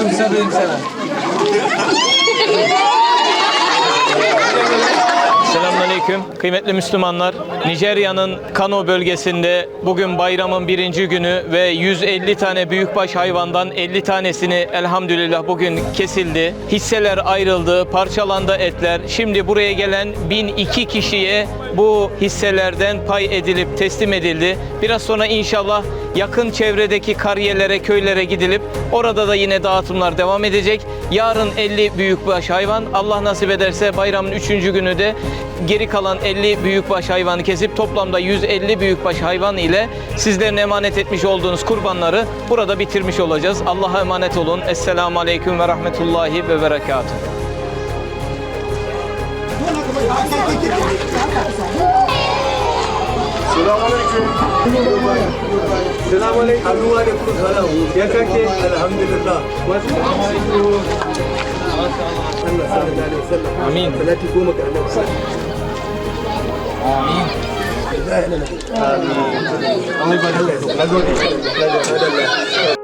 Ümsele ümsele. Selamünaleyküm. Kıymetli Müslümanlar, Nijerya'nın Kano bölgesinde bugün bayramın birinci günü ve 150 tane büyükbaş hayvandan 50 tanesini elhamdülillah bugün kesildi. Hisseler ayrıldı, parçalandı etler. Şimdi buraya gelen 1002 kişiye bu hisselerden pay edilip teslim edildi. Biraz sonra inşallah yakın çevredeki kariyelere, köylere gidilip orada da yine dağıtımlar devam edecek. Yarın 50 büyükbaş hayvan, Allah nasip ederse bayramın 3. günü de geri kalan 50 büyükbaş hayvanı kesip toplamda 150 büyükbaş hayvan ile sizlerin emanet etmiş olduğunuz kurbanları burada bitirmiş olacağız. Allah'a emanet olun. Esselamu Aleyküm ve Rahmetullahi ve Berekatuhu. Selamünaleyküm. Selamünaleyküm. Aleyküm selam. Ya kake? Elhamdülillah. Amin. Salati goma ga Annabi. Amin. 哎，来来 ini kalau misalnya.